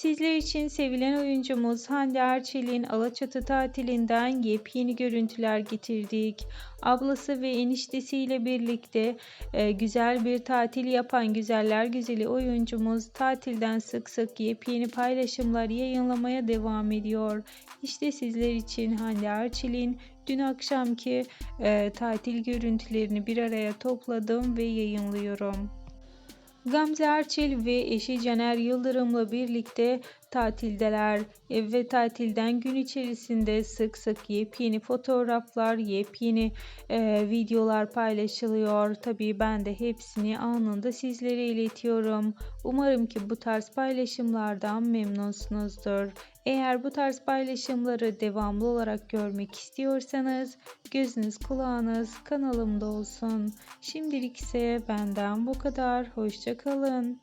Sizler için sevilen oyuncumuz Hande Erçel'in Alaçatı tatilinden yepyeni görüntüler getirdik. Ablası ve eniştesiyle birlikte e, güzel bir tatil yapan güzeller güzeli oyuncumuz tatilden sık sık yepyeni paylaşımlar yayınlamaya devam ediyor. İşte sizler için Hande Erçel'in dün akşamki e, tatil görüntülerini bir araya topladım ve yayınlıyorum. Gamze Erçel ve eşi Caner Yıldırım'la birlikte tatildeler ve tatilden gün içerisinde sık sık yepyeni fotoğraflar, yepyeni e, videolar paylaşılıyor. Tabii ben de hepsini anında sizlere iletiyorum. Umarım ki bu tarz paylaşımlardan memnunsunuzdur. Eğer bu tarz paylaşımları devamlı olarak görmek istiyorsanız gözünüz kulağınız kanalımda olsun. Şimdilik ise benden bu kadar. Hoşça kalın.